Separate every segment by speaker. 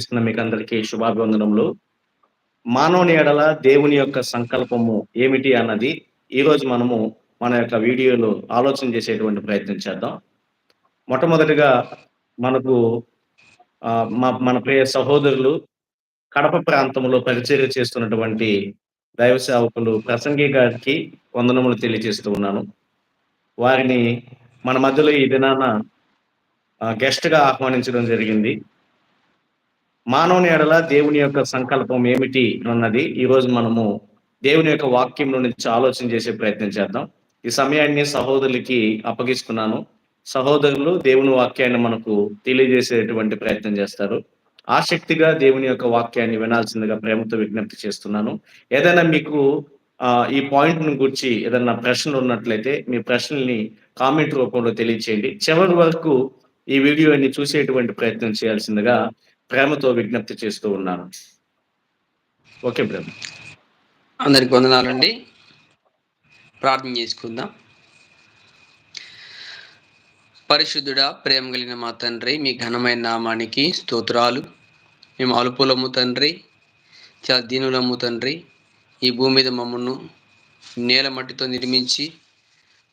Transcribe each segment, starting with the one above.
Speaker 1: ఇస్తున్న మీకు అందరికీ శుభాభివందనములు. మానవుని ఎడల దేవుని యొక్క సంకల్పము ఏమిటి అన్నది ఈరోజు మనము మన యొక్క వీడియోలో ఆలోచన చేసేటువంటి ప్రయత్నం చేద్దాం. మొట్టమొదటిగా మనకు ఆ, మా- మన ప్రియ సహోదరులు కడప ప్రాంతంలో పరిచర్య చేస్తున్నటువంటి దైవ సేవకులు ప్రసంగి గారికి వందనములు తెలియజేస్తూ ఉన్నాను. వారిని మన మధ్యలో ఈ దినాన గెస్ట్గా ఆహ్వానించడం జరిగింది. మానవుని ఎడల దేవుని యొక్క సంకల్పం ఏమిటి అన్నది ఈరోజు మనము దేవుని యొక్క వాక్యంలో నుంచి ఆలోచన చేసే ప్రయత్నం చేద్దాం. ఈ సమయాన్ని సహోదరులకి అప్పగిస్తున్నాను. సహోదరులు దేవుని వాక్యాన్ని మనకు తెలియజేసేటువంటి ప్రయత్నం చేస్తారు. ఆసక్తిగా దేవుని యొక్క వాక్యాన్ని వినాల్సిందిగా ప్రేమతో విజ్ఞప్తి చేస్తున్నాను. ఏదైనా మీకు ఈ పాయింట్ను గురించి ఏదైనా ప్రశ్నలు ఉన్నట్లయితే మీ ప్రశ్నల్ని కామెంట్ రూపంలో తెలియచేయండి. చివరి వరకు ఈ వీడియోని చూసేటువంటి ప్రయత్నం చేయాల్సిందిగా ప్రేమతో విజ్ఞప్తి చేస్తూ ఉన్నాను. Okay brother.
Speaker 2: అందరికి వందనాలండి. ప్రార్థన చేసుకుందాం. పరిశుద్ధుడా ప్రేమ కలిగిన మా తండ్రి మీ ఘనమైన నామానికి స్తోత్రాలు. మేము అలుపులము తండ్రి చాలా దీనులము తండ్రి. ఈ భూమి మీద మమ్మల్ని నేల మట్టితో నిర్మించి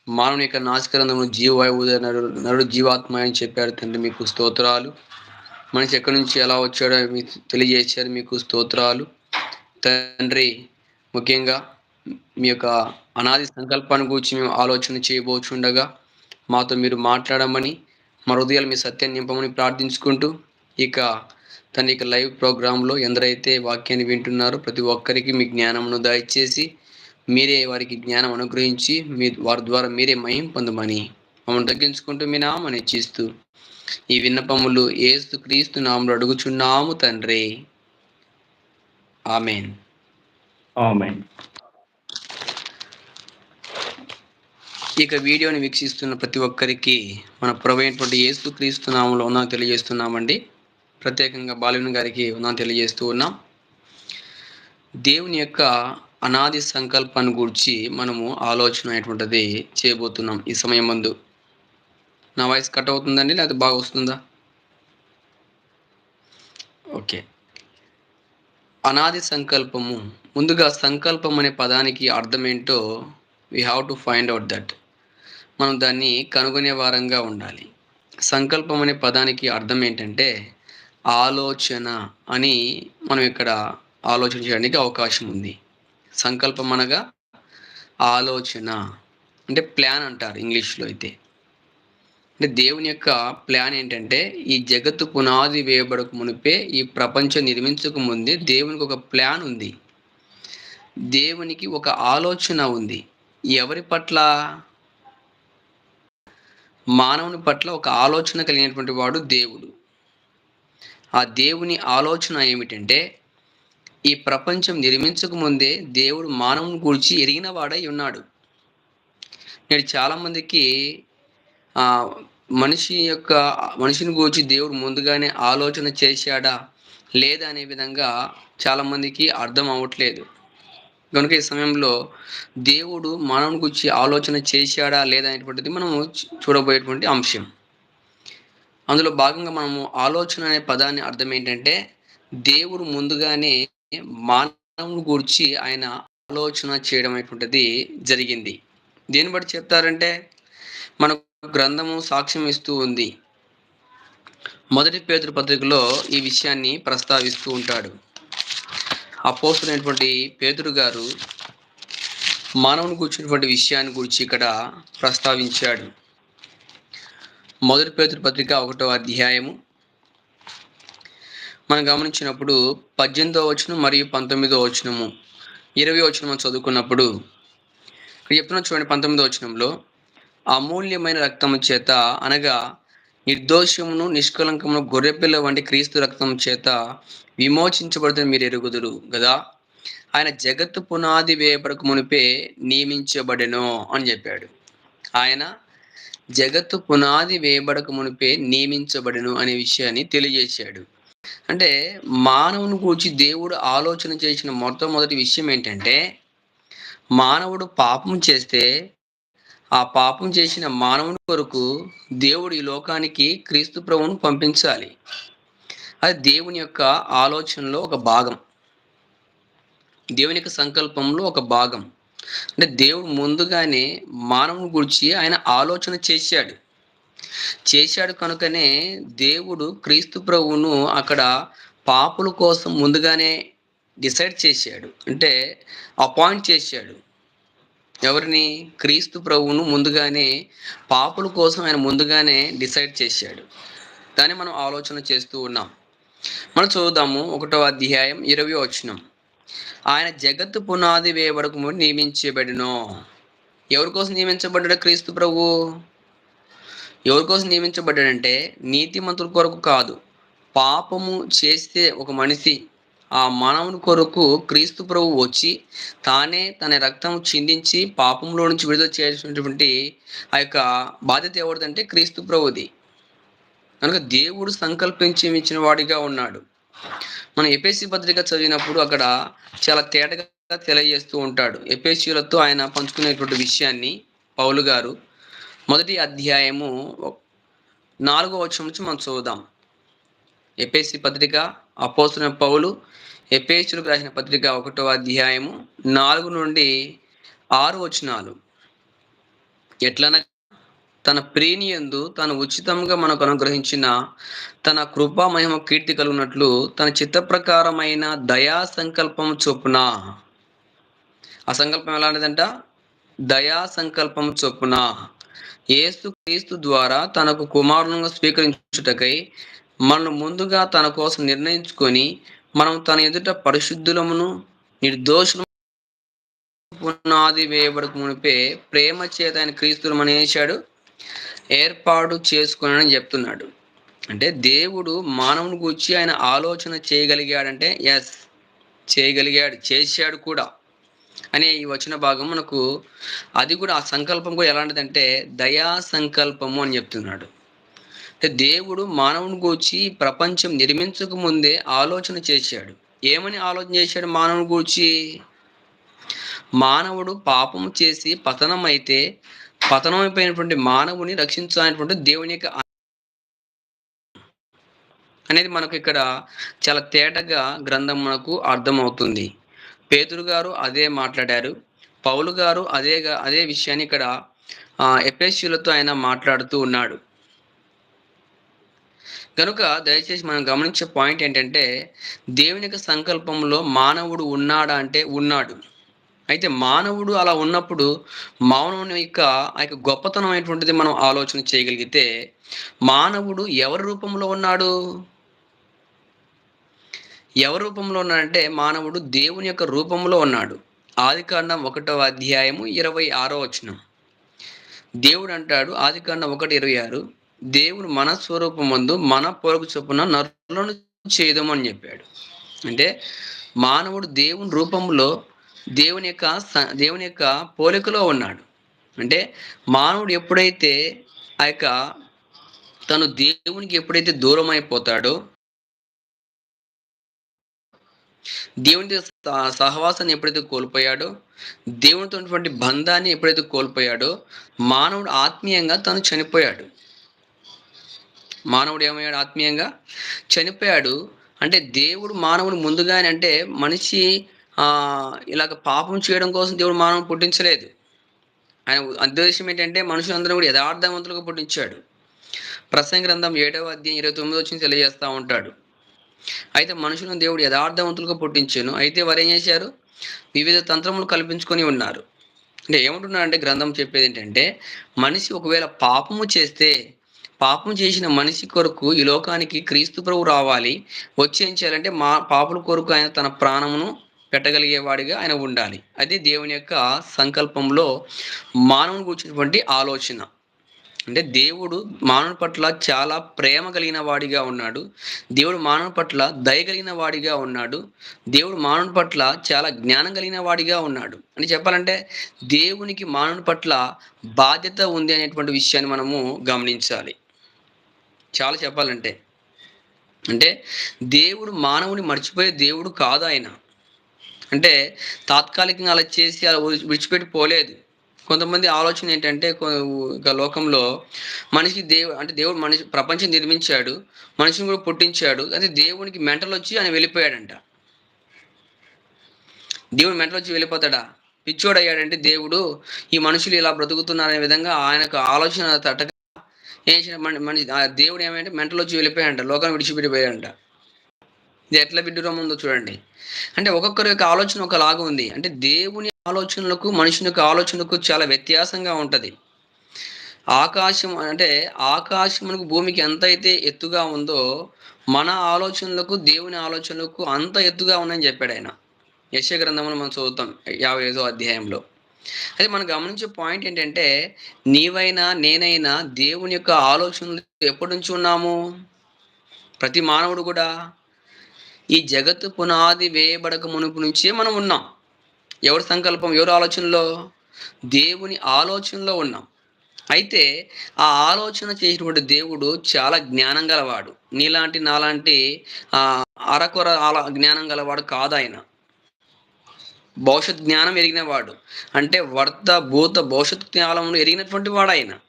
Speaker 2: మానవుని యొక్క నాశకరంధము జీవవాయువు నడు నడు జీవాత్మ అని చెప్పారు తండ్రి మీకు స్తోత్రాలు. మనిషి ఎక్కడి నుంచి ఎలా వచ్చాడో మీకు తెలియజేశారు మీకు స్తోత్రాలు. తండ్రి ముఖ్యంగా మీ యొక్క అనాది సంకల్పాన్ని గురించి మేము ఆలోచన చేయబోచుండగా మాతో మీరు మాట్లాడమని మా హృదయాలు మీ సత్యాన్ని నింపమని ప్రార్థించుకుంటూ ఇక తన ఇక లైవ్ ప్రోగ్రాంలో ఎందరైతే వాక్యాన్ని వింటున్నారో ప్రతి ఒక్కరికి మీ జ్ఞానమును దయచేసి మీరే వారికి జ్ఞానం అనుగ్రహించి మీ వారి ద్వారా మీరే మహిం పొందమని మమ్మల్ని తగ్గించుకుంటూ మీ నామని ఇచ్చిస్తూ ఈ విన్నపములు ఏసు క్రీస్తు నామలు అడుగుచున్నాము తండ్రి. ఆమెన్.
Speaker 1: ఆమేన్.
Speaker 2: ఇక వీడియోని వీక్షిస్తున్న ప్రతి ఒక్కరికి మన ప్రవైనటువంటి యేసు క్రీస్తు నామంలో ఉన్నాం తెలియజేస్తున్నామండి. ప్రత్యేకంగా బాలుని గారికి ఉన్నాం తెలియజేస్తూ ఉన్నాం. దేవుని యొక్క అనాది సంకల్పాన్ని గురించి మనము ఆలోచన అనేటువంటిది చేయబోతున్నాం ఈ సమయం ముందు. నా వాయిస్ కట్ అవుతుందండి లేకపోతే బాగా వస్తుందా? ఓకే. అనాది సంకల్పము. ముందుగా సంకల్పం అనే పదానికి అర్థం ఏంటో we have to find out that మనం దాన్ని కనుగొనే వారంగా ఉండాలి. సంకల్పం అనే పదానికి అర్థం ఏంటంటే ఆలోచన అని మనం ఇక్కడ ఆలోచన చేయడానికి అవకాశం ఉంది. సంకల్పం అనగా ఆలోచన. అంటే ప్లాన్ అంటారు ఇంగ్లీష్లో అయితే. అంటే దేవుని యొక్క ప్లాన్ ఏంటంటే ఈ జగత్తు పునాది వేయబడక మునిపే ఈ ప్రపంచం నిర్మించక ముందే దేవునికి ఒక ప్లాన్ ఉంది. దేవునికి ఒక ఆలోచన ఉంది. ఎవరి పట్ల? మానవుని పట్ల ఒక ఆలోచన కలిగినటువంటి వాడు దేవుడు. ఆ దేవుని ఆలోచన ఏమిటంటే ఈ ప్రపంచం నిర్మించక ముందే దేవుడు మానవుని గురించి ఎరిగిన వాడై ఉన్నాడు. నేడు చాలామందికి ఆ మనిషి యొక్క మనిషిని గురించి దేవుడు ముందుగానే ఆలోచన చేశాడా లేదా అనే విధంగా చాలామందికి అర్థం అవ్వట్లేదు. కనుక ఈ సమయంలో దేవుడు మానవుని గురించి ఆలోచన చేశాడా లేదా అనేటువంటిది మనము చూడబోయేటువంటి అంశం. అందులో భాగంగా మనము ఆలోచన అనే పదాన్ని అర్థం ఏంటంటే దేవుడు ముందుగానే మానవుని గురించి ఆయన ఆలోచన చేయడం అనేటువంటిది జరిగింది. దేని బట్టి చెప్తారంటే మనకు గ్రంథము సాక్ష్యం ఇస్తూ ఉంది. మొదటి పేదరు పత్రికలో ఈ విషయాన్ని ప్రస్తావిస్తూ ఉంటాడు. అపోస్తులైనటువంటి పేతురు గారు మానవుని కూర్చున్నటువంటి విషయాన్ని గురించి ఇక్కడ ప్రస్తావించాడు. మొదటి పేతురు పత్రిక ఒకటో అధ్యాయము. మనం గమనించినప్పుడు పద్దెనిమిదో వచనం మరియు పంతొమ్మిదో వచనము. ఇరవై వచనం చదువుకున్నప్పుడు. ఇక్కడ చెప్తున్నా చూడండి పంతొమ్మిదో వచనంలో అమూల్యమైన రక్తము చేత అనగా నిర్దోషమును నిష్కలంకమును గొర్రెపిల్ల వంటి క్రీస్తు రక్తం చేత విమోచించబడుతుంది మీరు ఎరుగుదురు కదా ఆయన జగత్తు పునాది వేయబడక మునిపే నియమించబడెను అని చెప్పాడు. ఆయన జగత్తు పునాది వేయబడక మునిపే నియమించబడెను అనే విషయాన్ని తెలియజేశాడు. అంటే మానవుని గురించి దేవుడు ఆలోచన చేసిన మొట్టమొదటి విషయం ఏంటంటే మానవుడు పాపం చేస్తే ఆ పాపం చేసిన మానవుని కొరకు దేవుడు ఈ లోకానికి క్రీస్తు ప్రభువును పంపించాలి. అది దేవుని యొక్క ఆలోచనలో ఒక భాగం. దేవుని యొక్క సంకల్పంలో ఒక భాగం. అంటే దేవుడు ముందుగానే మానవుని గురించి ఆయన ఆలోచన చేశాడు. చేశాడు కనుకనే దేవుడు క్రీస్తు ప్రభువును అక్కడ పాపుల కోసం ముందుగానే డిసైడ్ చేశాడు. అంటే అపాయింట్ చేశాడు. ఎవరిని? క్రీస్తు ప్రభువును ముందుగానే పాపుల కోసం ఆయన ముందుగానే డిసైడ్ చేశాడు. దాన్ని మనం ఆలోచన చేస్తూ ఉన్నాం. మనం చూద్దాము ఒకటో అధ్యాయం ఇరవై వచనం. ఆయన జగత్తు పునాది వేయబడక నియమించబడినో? ఎవరి కోసం నియమించబడ్డాడు క్రీస్తు ప్రభు? ఎవరి కోసం నియమించబడ్డాడంటే నీతిమంతుల కొరకు కాదు. పాపము చేస్తే ఒక మనిషి ఆ మానవుని కొరకు క్రీస్తు ప్రభు వచ్చి తానే తన రక్తం చిందించి పాపంలో నుంచి విడుదల చేసినటువంటి ఆ యొక్క బాధ్యత ఎవరిదంటే క్రీస్తు ప్రభుది. కనుక దేవుడు సంకల్పించి ఇచ్చిన వాడిగా ఉన్నాడు. మనం ఎపిఎస్సి పత్రిక చదివినప్పుడు అక్కడ చాలా తేటగా తెలియజేస్తూ ఉంటాడు. ఎపిఎస్సీలతో ఆయన పంచుకునేటువంటి విషయాన్ని పౌలు గారు మొదటి అధ్యాయము నాలుగో వచ్చం నుంచి మనం చూద్దాం ఎపిఎస్సి పత్రిక అపోస్తున్న పౌలు ఎపిఎస్సీలకు రాసిన పత్రిక ఒకటో అధ్యాయము నాలుగు నుండి ఆరు వచనాలు. ఎట్లనగా తన ప్రేనియందు తను ఉచితంగా మనకు అనుగ్రహించిన తన కృపా మహిమ కీర్తి కలిగినట్లు తన చిత్త ప్రకారమైన దయా సంకల్పం చొప్పున. ఆ సంకల్పం ఎలాంటిదంట? దయా సంకల్పం చొప్పున. ఏసు క్రీస్తు ద్వారా తనకు కుమారులను స్వీకరించుటకై మనను ముందుగా తన కోసం నిర్ణయించుకొని మనం తన ఎదుట పరిశుద్ధులమును నిర్దోషులు పునాది వేయబడక మునిపే ప్రేమ చేత ఆయన క్రీస్తులు అనేసాడు ఏర్పాటు చేసుకున్నాడని చెప్తున్నాడు. అంటే దేవుడు మానవుని గురించి ఆయన ఆలోచన చేయగలిగాడంటే ఎస్ చేయగలిగాడు చేశాడు కూడా. అనే ఈ వచన భాగం మనకు అది కూడా ఆ సంకల్పం కూడా ఎలాంటిదంటే దయా సంకల్పము అని చెప్తున్నాడు. అంటే దేవుడు మానవుని గూర్చి ప్రపంచం నిర్మించక ముందే ఆలోచన చేశాడు. ఏమని ఆలోచన చేశాడు మానవుని గూర్చి మానవుడు పాపము చేసి పతనం అయితే పతనమైపోయినటువంటి మానవుని రక్షించాలనేటువంటి దేవుని యొక్క అనేది మనకు ఇక్కడ చాలా తేటగా గ్రంథం మనకు అర్థమవుతుంది. పేతురు గారు అదే మాట్లాడారు. పౌలు గారు అదే అదే విషయాన్ని ఇక్కడ ఎపిఎస్యులతో ఆయన మాట్లాడుతూ ఉన్నాడు. కనుక దయచేసి మనం గమనించే పాయింట్ ఏంటంటే దేవుని యొక్క సంకల్పంలో మానవుడు ఉన్నాడా అంటే ఉన్నాడు. అయితే మానవుడు అలా ఉన్నప్పుడు మానవుని యొక్క ఆ యొక్క గొప్పతనం అయినటువంటిది మనం ఆలోచన చేయగలిగితే మానవుడు ఎవరి రూపంలో ఉన్నాడు? ఎవరి రూపంలో ఉన్నాడంటే మానవుడు దేవుని యొక్క రూపంలో ఉన్నాడు. ఆదికాండం ఒకటో అధ్యాయము ఇరవై ఆరో వచనం. దేవుడు అంటాడు ఆదికాండం ఒకటి ఇరవై ఆరు. దేవుడు మన స్వరూపమందు మన పొరుగు చొప్పున నరులను చేయదమని అని చెప్పాడు. అంటే మానవుడు దేవుని రూపంలో దేవుని యొక్క దేవుని యొక్క పోలికలో ఉన్నాడు. అంటే మానవుడు ఎప్పుడైతే ఆ యొక్క తను దేవునికి ఎప్పుడైతే దూరం అయిపోతాడో దేవుని సహవాసాన్ని ఎప్పుడైతే కోల్పోయాడో దేవునితో ఉన్నటువంటి బంధాన్ని ఎప్పుడైతే కోల్పోయాడో మానవుడు ఆత్మీయంగా తను చనిపోయాడు. మానవుడు ఏమయ్యాడు? ఆత్మీయంగా చనిపోయాడు. అంటే దేవుడు మానవుడు ముందుగానే అంటే మనిషి ఇలాగ పాపం చేయడం కోసం దేవుడు మానవుడు పుట్టించలేదు. ఆయన ఉద్దేశం ఏంటంటే మనుషులందరూ కూడా యథార్థవంతులుగా పుట్టించాడు. ప్రసంగ గ్రంథం ఏడవ అధ్యాయం ఇరవై తొమ్మిది వచ్చింది తెలియజేస్తూ ఉంటాడు. అయితే మనుషులను దేవుడు యథార్థవంతులుగా పుట్టించాను. అయితే వారు ఏం చేశారు? వివిధ తంత్రములు కల్పించుకొని ఉన్నారు. అంటే ఏమంటున్నాడంటే గ్రంథం చెప్పేది ఏంటంటే మనిషి ఒకవేళ పాపము చేస్తే పాపం చేసిన మనిషి కొరకు ఈ లోకానికి క్రీస్తు ప్రభు రావాలి. వచ్చి ఏం చేయాలంటే మా పాపుల కొరకు ఆయన తన ప్రాణమును పెట్టగలిగేవాడిగా ఆయన ఉండాలి. అది దేవుని యొక్క సంకల్పంలో మానవుని కూర్చున్నటువంటి ఆలోచన. అంటే దేవుడు మానవుని పట్ల చాలా ప్రేమ కలిగిన వాడిగా ఉన్నాడు. దేవుడు మానవుని పట్ల దయ కలిగిన వాడిగా ఉన్నాడు. దేవుడు మానవుని పట్ల చాలా జ్ఞానం కలిగిన వాడిగా ఉన్నాడు. అని చెప్పాలంటే దేవునికి మానవుని పట్ల బాధ్యత ఉంది అనేటువంటి విషయాన్ని మనము గమనించాలి. చాలా చెప్పాలంటే. అంటే దేవుడు మానవుని మర్చిపోయే దేవుడు కాదు ఆయన. అంటే తాత్కాలికంగా అలా చేసి అలా విడిచిపెట్టి పోలేదు. కొంతమంది ఆలోచన ఏంటంటే ఇక లోకంలో మనిషికి దేవు అంటే దేవుడు మనిషి ప్రపంచం నిర్మించాడు మనిషిని కూడా పుట్టించాడు అయితే దేవునికి మెంటలు వచ్చి ఆయన వెళ్ళిపోయాడంట. దేవుడు మెంటలు వచ్చి వెళ్ళిపోతాడా? పిచ్చోడు అయ్యాడంటే దేవుడు ఈ మనుషులు ఇలా బ్రతుకుతున్నారనే విధంగా ఆయనకు ఆలోచన తట్టక చేసిన మన మన దేవుడు ఏమంటే మెంటలోచి వెళ్ళిపోయాడంట లోకాన్ని విడిచిపెట్టిపోయాడంట. ఇది ఎట్లా విడ్డూరం ఉందో చూడండి. అంటే ఒక్కొక్కరి యొక్క ఆలోచన ఒకలాగా ఉంది. అంటే దేవుని ఆలోచనలకు మనుషుని యొక్క ఆలోచనకు చాలా వ్యత్యాసంగా ఉంటుంది. ఆకాశం అంటే ఆకాశమునకు భూమికి ఎంత అయితే ఎత్తుగా ఉందో మన ఆలోచనలకు దేవుని ఆలోచనలకు అంత ఎత్తుగా ఉందని చెప్పాడు ఆయన. యశ గ్రంథమును మనం చదువుతాం యాభై ఐదో అధ్యాయంలో. అయితే మనం గమనించే పాయింట్ ఏంటంటే నీవైనా నేనైనా దేవుని యొక్క ఆలోచనలు ఎప్పటి నుంచి ఉన్నాము? ప్రతి మానవుడు కూడా ఈ జగత్తు పునాది వేయబడక మునుపు నుంచే మనం ఉన్నాం. ఎవరి సంకల్పం ఎవరి ఆలోచనలో? దేవుని ఆలోచనలో ఉన్నాం. అయితే ఆ ఆలోచన చేసినటువంటి దేవుడు చాలా జ్ఞానం గలవాడు. నీలాంటి నాలాంటి ఆ అరకొర ఆలో జ్ఞానం గలవాడు కాదు ఆయన. భవిష్యత్ జ్ఞానం ఎరిగిన వాడు. అంటే వర్త భూత భవిష్యత్ జ్ఞానమును ఎరిగినటువంటి వాడు ఆయన.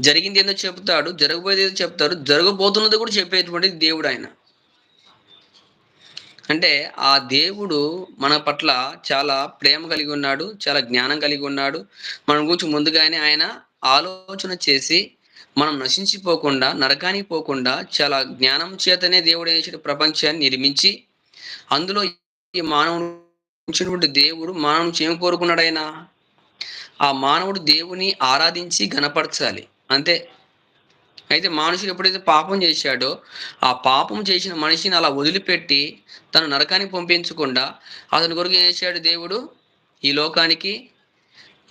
Speaker 2: జరిగింది ఏదో చెప్తాడు జరగబోయేది ఏదో చెప్తాడు జరగబోతున్నది కూడా చెప్పేటువంటి దేవుడు ఆయన. అంటే ఆ దేవుడు మన పట్ల చాలా ప్రేమ కలిగి ఉన్నాడు చాలా జ్ఞానం కలిగి ఉన్నాడు. మనం గురించి ముందుగానే ఆయన ఆలోచన చేసి మనం నశించిపోకుండా నరకానికి పోకుండా చాలా జ్ఞానం చేతనే దేవుడు ఏం ప్రపంచాన్ని నిర్మించి అందులో ఈ మానవుడు ఉంచినటువంటి దేవుడు మానవుని నుంచి ఏం ఆ మానవుడు దేవుని ఆరాధించి గణపరచాలి అంతే. అయితే మనుషులు ఎప్పుడైతే పాపం చేశాడో ఆ పాపం చేసిన మనిషిని అలా వదిలిపెట్టి తను నరకానికి పంపించకుండా అతని కొరకు ఏం చేశాడు దేవుడు? ఈ లోకానికి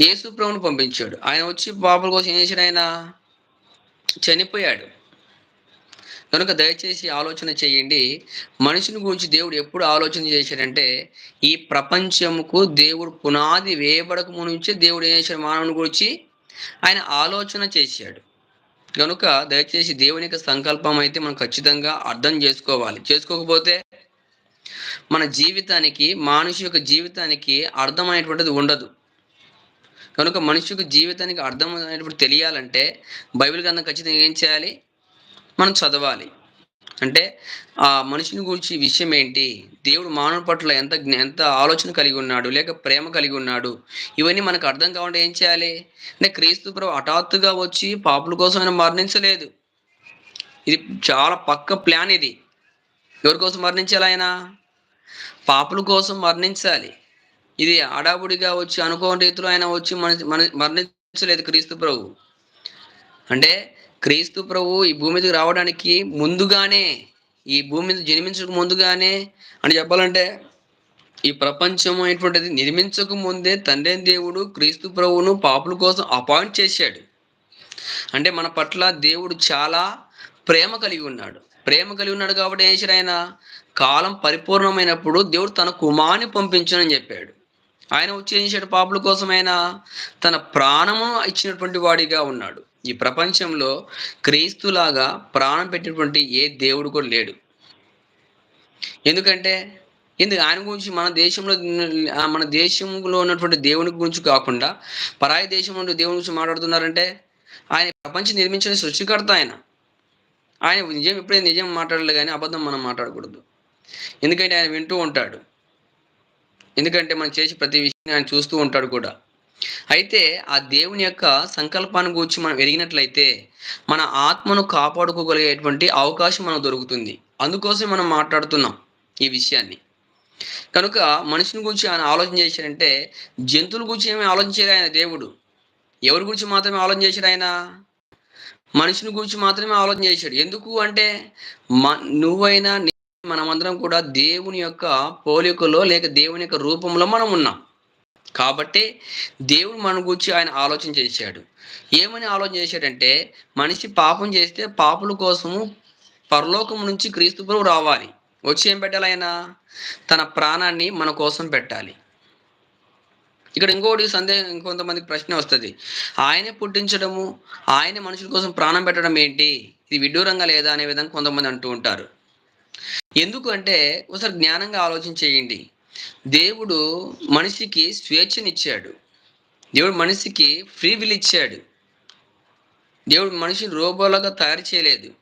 Speaker 2: యేసు పంపించాడు. ఆయన వచ్చి పాపల కోసం ఏం చేశాడు ఆయన? చనిపోయాడు. కనుక దయచేసి ఆలోచన చేయండి. మనిషిని గురించి దేవుడు ఎప్పుడు ఆలోచన చేశాడంటే ఈ ప్రపంచముకు దేవుడు పునాది వేయబడక నుంచే దేవుడు ఏం చేశాడు? మానవుని గురించి ఆయన ఆలోచన చేశాడు. కనుక దయచేసి దేవుని యొక్క సంకల్పం అయితే మనం ఖచ్చితంగా అర్థం చేసుకోవాలి. చేసుకోకపోతే మన జీవితానికి మనిషి యొక్క జీవితానికి అర్థమైనటువంటిది ఉండదు. కనుక మనిషి యొక్క జీవితానికి అర్థమైనటువంటి తెలియాలంటే బైబిల్ గ్రంథం ఖచ్చితంగా ఏం చేయాలి? మనం చదవాలి. అంటే ఆ మనిషిని గురించి విషయం ఏంటి? దేవుడు మానవుని పట్ల ఎంత ఎంత ఆలోచన కలిగి ఉన్నాడు? లేక ప్రేమ కలిగి ఉన్నాడు? ఇవన్నీ మనకు అర్థం కావాలంటే ఏం చేయాలి? అంటే క్రీస్తు ప్రభు హఠాత్తుగా వచ్చి పాపుల కోసం ఆయన మరణించలేదు. ఇది చాలా పక్క ప్లాన్ ఇది. ఎవరి కోసం మరణించాలి ఆయన? పాపుల కోసం మరణించాలి. ఇది ఆడాబుడిగా వచ్చి అనుకోని రీతిలో ఆయన వచ్చి మన మన మరణించలేదు క్రీస్తు ప్రభు. అంటే క్రీస్తు ప్రభు ఈ భూమి మీదకి రావడానికి ముందుగానే ఈ భూమి మీద జన్మించక ముందుగానే అని చెప్పాలంటే ఈ ప్రపంచం అనేటువంటిది నిర్మించక ముందే తండ్రి దేవుడు క్రీస్తు ప్రభువును పాపుల కోసం అపాయింట్ చేశాడు. అంటే మన పట్ల దేవుడు చాలా ప్రేమ కలిగి ఉన్నాడు. ప్రేమ కలిగి ఉన్నాడు కాబట్టి ఏం చేశాడు ఆయన? కాలం పరిపూర్ణమైనప్పుడు దేవుడు తన కుమారుని పంపించనని చెప్పాడు. ఆయన వచ్చి ఏం చేశాడు? పాపుల కోసం ఆయన తన ప్రాణము ఇచ్చినటువంటి వాడిగా ఉన్నాడు. ఈ ప్రపంచంలో క్రీస్తులాగా ప్రాణం పెట్టినటువంటి ఏ దేవుడు కూడా లేడు. ఎందుకంటే ఎందుకు ఆయన గురించి మన దేశంలో ఆ మన దేశంలో ఉన్నటువంటి దేవుని గురించి కాకుండా పరాయి దేశంలో ఉన్న దేవుని గురించి మాట్లాడుతున్నారంటే ఆయన ప్రపంచం నిర్మించిన సృష్టికర్త ఆయన. ఆయన నిజం ఎప్పుడైనా నిజం మాట్లాడలేదు కానీ అబద్ధం మనం మాట్లాడకూడదు. ఎందుకంటే ఆయన వింటూ ఉంటాడు. ఎందుకంటే మనం చేసే ప్రతి విషయాన్ని ఆయన చూస్తూ ఉంటాడు కూడా. అయితే ఆ దేవుని యొక్క సంకల్పాన్ని గురించి మనం ఎరిగినట్లయితే మన ఆత్మను కాపాడుకోగలిగేటువంటి అవకాశం మనకు దొరుకుతుంది. అందుకోసం మనం మాట్లాడుతున్నాం ఈ విషయాన్ని. కనుక మనిషిని గురించి ఆయన ఆలోచన చేశారంటే జంతువుల గురించి ఏమీ ఆలోచించారు ఆయన దేవుడు. ఎవరి గురించి మాత్రమే ఆలోచన చేశాడు ఆయన? మనిషిని గురించి మాత్రమే ఆలోచన చేశాడు. ఎందుకు అంటే మ నువ్వైనా మనమందరం కూడా దేవుని యొక్క పోలికలో లేక దేవుని యొక్క రూపంలో మనం ఉన్నాం. కాబట్టి దేవుడు మన గురించి ఆయన ఆలోచన చేశాడు. ఏమని ఆలోచన చేశాడంటే మనిషి పాపం చేస్తే పాపుల కోసము పరలోకం నుంచి క్రీస్తు రావాలి. వచ్చి ఏం పెట్టాలి ఆయన? తన ప్రాణాన్ని మన కోసం పెట్టాలి. ఇక్కడ ఇంకోటి సందేహం ఇంకొంతమందికి ప్రశ్న వస్తుంది. ఆయనే పుట్టించడము ఆయన మనుషుల కోసం ప్రాణం పెట్టడం ఏంటి? ఇది విడ్డూరంగా లేదా అనే విధంగా కొంతమంది అంటూ ఉంటారు. ఎందుకు అంటే ఒకసారి జ్ఞానంగా ఆలోచన చేయండి. దేవుడు మనిషికి స్వేచ్ఛనిచ్చాడు. దేవుడు మనిషికి ఫ్రీ విల్ ఇచ్చాడు దేవుడు మనిషిని రోబోలాగా తయారు చేయలేదు.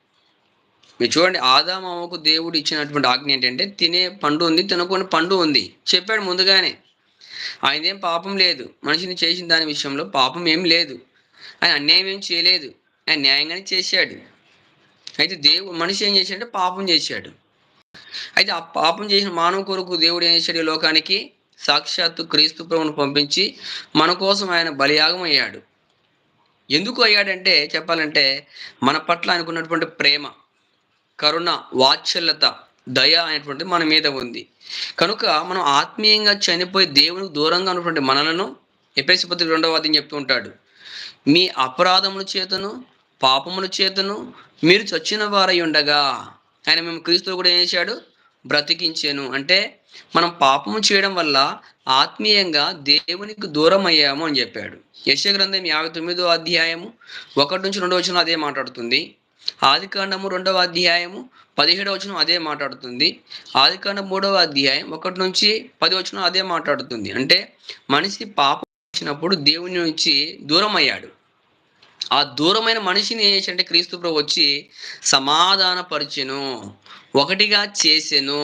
Speaker 2: మీరు చూడండి ఆదామకు దేవుడు ఇచ్చినటువంటి ఆజ్ఞ ఏంటంటే తినే పండు ఉంది తినకొని పండు ఉంది. చెప్పాడు ముందుగానే. ఆయనదేం పాపం లేదు. మనిషిని చేసిన దాని విషయంలో పాపం ఏం లేదు. ఆయన అన్యాయం ఏం చేయలేదు. ఆయన న్యాయంగానే చేశాడు. అయితే దేవుడు మనిషి ఏం చేశాడంటే పాపం చేశాడు. అయితే ఆ పాపం చేసిన మానవ కొరకు దేవుడు ఏం చేశాడు లోకానికి? సాక్షాత్తు క్రీస్తు ప్రభును పంపించి మన కోసం ఆయన బలియాగం అయ్యాడు ఎందుకు అయ్యాడంటే చెప్పాలంటే మన పట్ల ఆయనకున్నటువంటి ప్రేమ కరుణ వాత్సల్యత దయ అనేటువంటి మన మీద ఉంది. కనుక మనం ఆత్మీయంగా చనిపోయి దేవునికి దూరంగా ఉన్నటువంటి మనలను ఎపేసి పత్రిక రెండవ అధ్యయం చెప్తూ ఉంటాడు. మీ అపరాధముల చేతను పాపముల చేతను మీరు చచ్చిన వారై ఉండగా ఆయన మేము క్రీస్తులు కూడా ఏం చేశాడు? బ్రతికించాను. అంటే మనం పాపము చేయడం వల్ల ఆత్మీయంగా దేవునికి దూరం అయ్యాము అని చెప్పాడు. యశ గ్రంథం యాభై తొమ్మిదో అధ్యాయము ఒకటి నుంచి రెండో వచనం అదే మాట్లాడుతుంది. ఆది కాండము రెండవ అధ్యాయము పదిహేడవ వచనం అదే మాట్లాడుతుంది. ఆది కాండం మూడవ అధ్యాయం ఒకటి నుంచి పది వచనం అదే మాట్లాడుతుంది. అంటే మనిషి పాపం వచ్చినప్పుడు దేవుని నుంచి దూరం అయ్యాడు ఆ దూరమైన మనిషిని ఏం అంటే క్రీస్తు ప్రభు వచ్చి సమాధానపరిచెను ఒకటిగా చేసెను.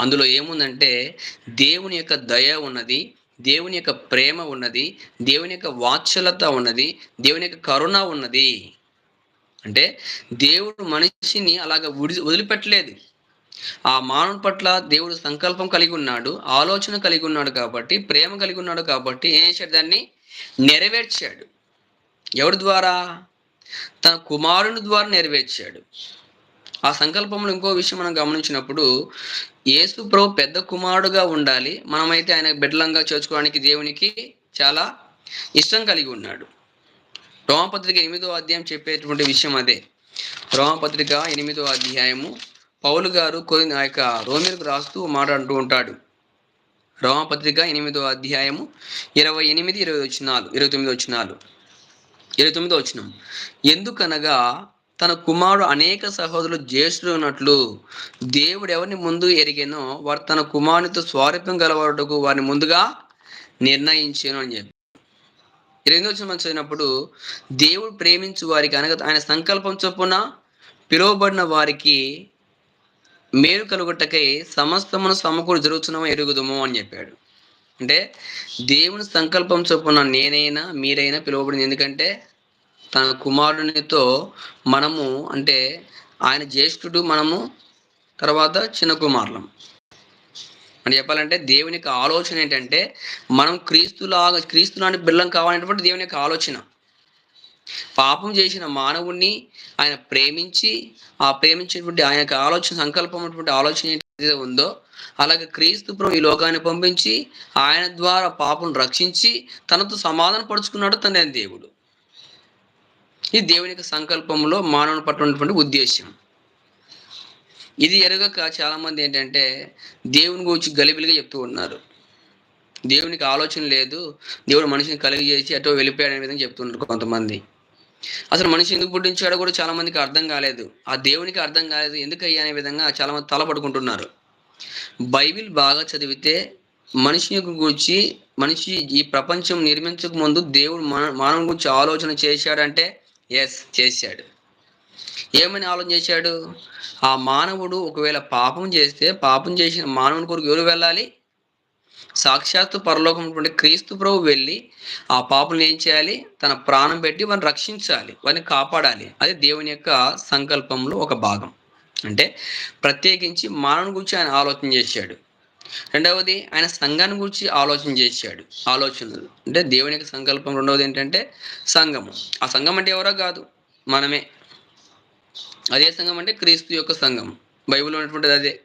Speaker 2: అందులో ఏముందంటే దేవుని యొక్క దయ ఉన్నది దేవుని యొక్క ప్రేమ ఉన్నది దేవుని యొక్క వాత్సలత ఉన్నది దేవుని యొక్క కరుణ ఉన్నది. అంటే దేవుడు మనిషిని అలాగ విడి వదిలిపెట్టలేదు. ఆ మానవుని పట్ల దేవుడు సంకల్పం కలిగి ఉన్నాడు ఆలోచన కలిగి ఉన్నాడు కాబట్టి ప్రేమ కలిగి ఉన్నాడు కాబట్టి ఏం చేశాడు దాన్ని నెరవేర్చాడు. ఎవరి ద్వారా? తన కుమారుని ద్వారా నెరవేర్చాడు. ఆ సంకల్పంలో ఇంకో విషయం మనం గమనించినప్పుడు యేసు ప్రభు పెద్ద కుమారుడుగా ఉండాలి. మనమైతే ఆయన బిడ్డలంగా చేర్చుకోవడానికి దేవునికి చాలా ఇష్టం కలిగి ఉన్నాడు. రోమపత్రిక ఎనిమిదో అధ్యాయం చెప్పేటువంటి విషయం అదే. రోమపత్రిక ఎనిమిదో అధ్యాయము పౌలు గారు కొన్ని ఆ యొక్క రోమిలకు రాస్తూ మాట అంటూ ఉంటాడు. రోమపత్రిక ఎనిమిదో అధ్యాయము ఇరవై ఎనిమిది ఇరవై వచ్చినాలు ఇరవై తొమ్మిది వచ్చినాలు. ఇరవై తొమ్మిదో వచ్చినాం ఎందుకనగా తన కుమారుడు అనేక సహోదరులు జ్యేష్ఠులు ఉన్నట్లు దేవుడు ఎవరిని ముందు ఎరిగేనో వారు తన కుమారునితో స్వారూప్యం గలవాడుకు వారిని ముందుగా నిర్ణయించాను అని చెప్పి. ఇరవై వచ్చిన మనం చదివినప్పుడు దేవుడు ప్రేమించు వారికి అనగా ఆయన సంకల్పం చొప్పున పిలువబడిన వారికి మేలు కలుగుటకై సమస్తమును సమకూరు జరుగుతున్నామో ఎరుగుదము అని చెప్పాడు. అంటే దేవుని సంకల్పం చొప్పున నేనైనా మీరైనా పిలువబడింది. ఎందుకంటే తన కుమారునితో మనము అంటే ఆయన జ్యేష్ఠుడు మనము తర్వాత చిన్న కుమారులం. అని చెప్పాలంటే దేవుని యొక్క ఆలోచన ఏంటంటే మనం క్రీస్తులాగా క్రీస్తులాంటి బిల్లం కావాలనేటువంటి దేవుని యొక్క ఆలోచన. పాపం చేసిన మానవుణ్ణి ఆయన ప్రేమించి ఆ ప్రేమించినటువంటి ఆయన యొక్క ఆలోచన సంకల్పం అటువంటి ఆలోచన ఏదైతే ఉందో అలాగే క్రీస్తు ప్రభు ఈ లోకాన్ని పంపించి ఆయన ద్వారా పాపను రక్షించి తనతో సమాధాన పరుచుకున్నాడు తనే దేవుడు. ఈ దేవుని యొక్క సంకల్పంలో మానవుని పట్ల ఉద్దేశం. ఇది ఎరగక చాలామంది ఏంటంటే దేవుని గురించి గలిబిలిగా చెప్తూ ఉన్నారు. దేవునికి ఆలోచన లేదు. దేవుడు మనిషిని కలిగి చేసి అటో వెళ్ళిపోయాడు అనే విధంగా చెప్తున్నారు కొంతమంది. అసలు మనిషి ఎందుకు పుట్టించాడో కూడా చాలామందికి అర్థం కాలేదు. ఆ దేవునికి అర్థం కాలేదు. ఎందుకు అయ్యా అనే విధంగా చాలామంది తలపడుకుంటున్నారు. బైబిల్ బాగా చదివితే మనిషి యొక్క గురించి మనిషి ఈ ప్రపంచం నిర్మించక ముందు దేవుడు మన మానవుని గురించి ఆలోచన చేశాడంటే ఎస్ చేశాడు. ఏమని ఆలోచన చేశాడు? ఆ మానవుడు ఒకవేళ పాపం చేస్తే పాపం చేసిన మానవుని కొరకు ఎవరు వెళ్ళాలి? సాక్షాత్తు పరలోకం క్రీస్తు ప్రభు వెళ్ళి ఆ పాపను ఏం చేయాలి? తన ప్రాణం పెట్టి వారిని రక్షించాలి వారిని కాపాడాలి. అది దేవుని యొక్క సంకల్పంలో ఒక భాగం. అంటే ప్రత్యేకించి మానవుని గురించి ఆయన ఆలోచన చేశాడు. రెండవది ఆయన సంఘాన్ని గురించి ఆలోచన చేశాడు. ఆలోచనలు అంటే దేవుని యొక్క సంకల్పం. రెండవది ఏంటంటే సంఘము. ఆ సంఘం అంటే ఎవరో కాదు మనమే. అదే సంఘం అంటే క్రీస్తు యొక్క సంఘం. బైబిల్లో ఉన్నటువంటిది అదే.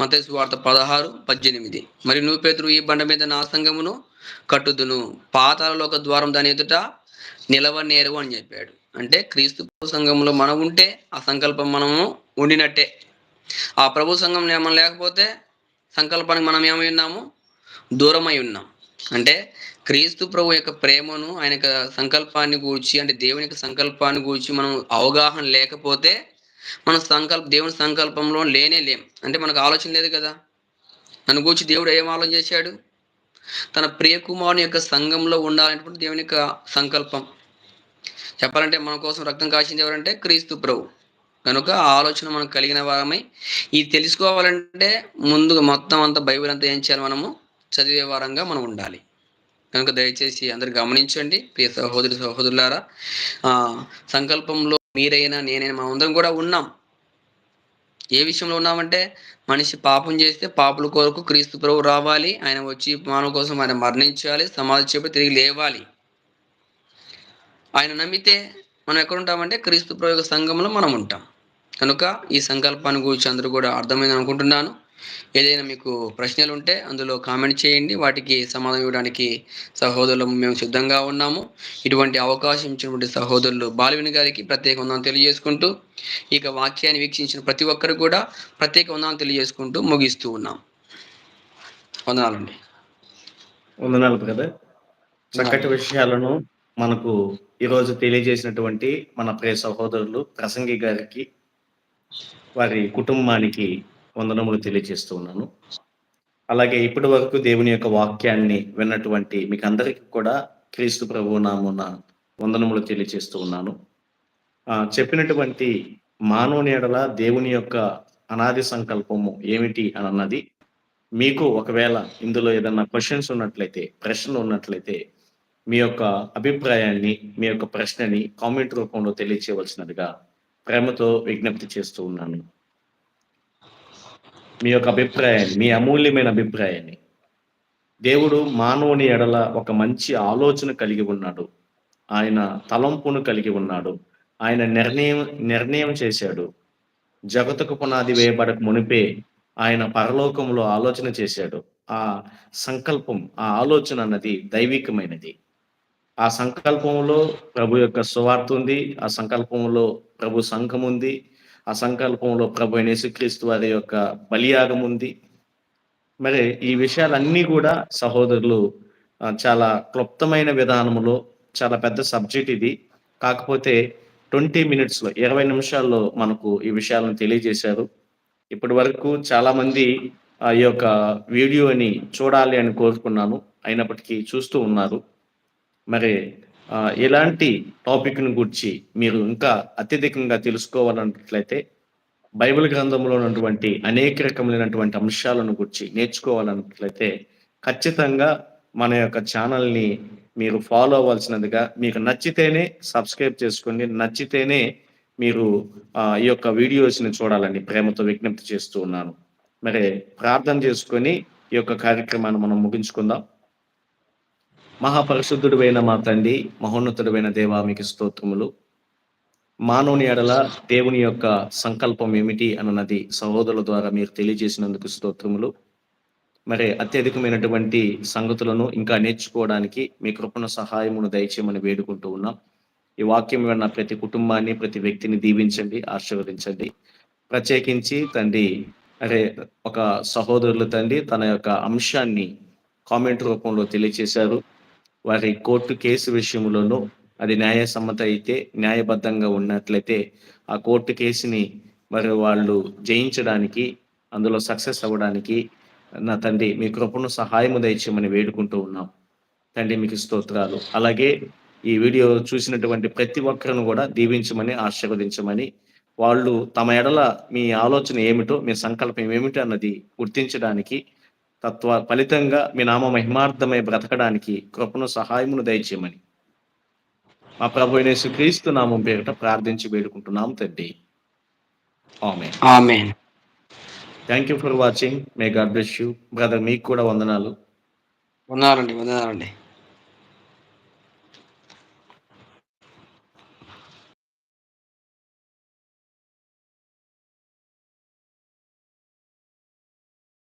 Speaker 2: మతేసు వార్త పదహారు పద్దెనిమిది. మరి నువ్వు పేతురు ఈ బండ మీద నా సంఘమును కట్టుదును. పాతాలలో ఒక ద్వారం దాని ఎదుట నిలవనేరు అని చెప్పాడు. అంటే క్రీస్తు సంఘంలో మనం ఉంటే ఆ సంకల్పం మనము ఉండినట్టే. ఆ ప్రభు సంఘం మనం లేకపోతే సంకల్పానికి మనం ఏమై ఉన్నాము? దూరమై ఉన్నాం. అంటే క్రీస్తు ప్రభు యొక్క ప్రేమను ఆయన యొక్క సంకల్పాన్ని గూర్చి అంటే దేవుని యొక్క సంకల్పాన్ని గూర్చి మనం అవగాహన లేకపోతే మన సంకల్ప దేవుని సంకల్పంలో లేనే లేం. అంటే మనకు ఆలోచన లేదు కదా? నన్ను గూర్చి దేవుడు ఏం ఆలోచన చేశాడు? తన ప్రియకుమారుని యొక్క సంఘంలో ఉండాలనేటువంటి దేవుని యొక్క సంకల్పం. చెప్పాలంటే మన కోసం రక్తం కాసింది ఎవరంటే క్రీస్తు ప్రభు. కనుక ఆలోచన మనం కలిగిన వారమై ఇది తెలుసుకోవాలంటే ముందుగా మొత్తం అంతా బైబిల్ అంతా ఏం చేయాలి మనము? చదివే వారంగా మనం ఉండాలి. కనుక దయచేసి అందరు గమనించండి. ప్రియ సహోదరి సహోదరులారా సంకల్పంలో మీరైనా నేనైనా మనం అందరం కూడా ఉన్నాం. ఏ విషయంలో ఉన్నామంటే మనిషి పాపం చేస్తే పాపుల కొరకు క్రీస్తు ప్రభు రావాలి. ఆయన వచ్చి మానవ కోసం ఆయన మరణించాలి. సమాధి చెప్పి తిరిగి లేవాలి. ఆయన నమ్మితే మనం ఎక్కడ ఉంటామంటే క్రీస్తు ప్రభు యొక్క సంఘంలో మనం ఉంటాం. కనుక ఈ సంకల్పాన్ని గురించి అందరూ కూడా అర్థమైంది అనుకుంటున్నాను. ఏదైనా మీకు ప్రశ్నలు ఉంటే అందులో కామెంట్ చేయండి. వాటికి సమాధానం ఇవ్వడానికి సహోదరులు మేము సిద్ధంగా ఉన్నాము. ఇటువంటి అవకాశం ఇచ్చినటువంటి సహోదరులు బాలవిని గారికి ప్రత్యేక వందనం తెలియజేసుకుంటూ ఇక వాక్యాన్ని వీక్షించిన ప్రతి ఒక్కరు కూడా ప్రత్యేక వందనం తెలియజేసుకుంటూ ముగిస్తూ ఉన్నాం. వందనాలండి.
Speaker 1: వందనాలు బ్రదర్. చక్కటి విషయాలను మనకు ఈరోజు తెలియజేసినటువంటి మన ప్రియ సహోదరులు ప్రసంగి గారికి వారి కుటుంబానికి వందనములు తెలియజేస్తూ ఉన్నాను. అలాగే ఇప్పటి వరకు దేవుని యొక్క వాక్యాన్ని విన్నటువంటి మీకు అందరికీ కూడా క్రీస్తు ప్రభు నామున వందనములు తెలియజేస్తూ ఉన్నాను. చెప్పినటువంటి మానవుని ఎడల దేవుని యొక్క అనాది సంకల్పము ఏమిటి అని అన్నది మీకు ఒకవేళ ఇందులో ఏదన్నా క్వశ్చన్స్ ఉన్నట్లయితే ప్రశ్నలు ఉన్నట్లయితే మీ యొక్క అభిప్రాయాన్ని మీ యొక్క ప్రశ్నని కామెంట్ రూపంలో తెలియచేయవలసినదిగా ప్రేమతో విజ్ఞప్తి చేస్తూ ఉన్నాను. మీ యొక్క అభిప్రాయాన్ని మీ అమూల్యమైన అభిప్రాయాన్ని. దేవుడు మానవుని ఎడల ఒక మంచి ఆలోచన కలిగి ఉన్నాడు. ఆయన తలంపును కలిగి ఉన్నాడు. ఆయన నిర్ణయం నిర్ణయం చేశాడు. జగతుకు పునాది వేయబడక మునిపే ఆయన పరలోకంలో ఆలోచన చేశాడు. ఆ సంకల్పం ఆ ఆలోచన అన్నది దైవికమైనది. ఆ సంకల్పంలో ప్రభు యొక్క సువార్త ఉంది ఆ సంకల్పంలో ప్రభు సంఘం ఉంది ఆ సంకల్పంలో ప్రభు అయిన యేసుక్రీస్తు వారి యొక్క బలియాగం ఉంది. మరి ఈ విషయాలన్నీ కూడా సహోదరులు చాలా క్లుప్తమైన విధానంలో చాలా పెద్ద సబ్జెక్ట్ ఇది. కాకపోతే ట్వంటీ మినిట్స్లో ఇరవై నిమిషాల్లో మనకు ఈ విషయాలను తెలియజేశారు. ఇప్పటి వరకు చాలామంది ఆ ఈ యొక్క వీడియోని చూడాలి అని కోరుకున్నాను. అయినప్పటికీ చూస్తూ ఉన్నారు. మరి ఎలాంటి ఇలాంటి టాపిక్ గురించి మీరు ఇంకా అత్యధికంగా తెలుసుకోవాలన్నట్లయితే బైబిల్ గ్రంథంలో ఉన్నటువంటి అనేక రకములైనటువంటి అంశాలను గురించి నేర్చుకోవాలన్నట్లయితే ఖచ్చితంగా మన యొక్క ఛానల్ని మీరు ఫాలో అవ్వాల్సినదిగా మీకు నచ్చితేనే సబ్స్క్రైబ్ చేసుకోండి నచ్చితేనే మీరు ఈ యొక్క వీడియోస్ని చూడాలని ప్రేమతో విజ్ఞప్తి చేస్తూ ఉన్నాను. మరి ప్రార్థన చేసుకొని ఈ యొక్క కార్యక్రమాన్ని మనం ముగించుకుందాం. మహాపరిశుద్ధుడువైన మా తండ్రి మహోన్నతుడైన దేవా మీకు స్తోత్రములు. మానవుని ఎడల దేవుని యొక్క సంకల్పం ఏమిటి అన్నది సహోదరుల ద్వారా మీరు తెలియజేసినందుకు స్తోత్రములు. మరి అత్యధికమైనటువంటి సంగతులను ఇంకా నేర్చుకోవడానికి మీ కృపణ సహాయమును దయచేయమని వేడుకుంటూ ఉన్నాం. ఈ వాక్యం విన్న ప్రతి కుటుంబాన్ని ప్రతి వ్యక్తిని దీవించండి ఆశీర్వదించండి. ప్రత్యేకించి తండ్రి అరే ఒక సహోదరులు తండ్రి తన యొక్క అంశాన్ని కామెంట్ రూపంలో తెలియచేశారు. వారి కోర్టు కేసు విషయంలోనూ అది న్యాయసమ్మత అయితే న్యాయబద్ధంగా ఉన్నట్లయితే ఆ కోర్టు కేసుని మరి వాళ్ళు జయించడానికి అందులో సక్సెస్ అవ్వడానికి నా తండ్రి మీ కృపను సహాయము దయచేయమని వేడుకుంటూ ఉన్నాం. తండ్రి మీకు స్తోత్రాలు. అలాగే ఈ వీడియో చూసినటువంటి ప్రతి ఒక్కరిని కూడా దీవించమని ఆశీర్వదించమని వాళ్ళు తమ ఎడల మీ ఆలోచన ఏమిటో మీ సంకల్పం ఏమిటో అన్నది గుర్తించడానికి తత్వ ఫలితంగా మీ నామ మహిమార్థమై బ్రతకడానికి కృపను సహాయమును దయచేయమని. మా ప్రభు క్రీస్తు నామం పేరిట ప్రార్థించి వేడుకుంటున్నాం తండ్రి ఆమె thank you for watching may God bless you brother మీకు కూడా వందనాలు.
Speaker 2: వందనాలండి వందనాలండి.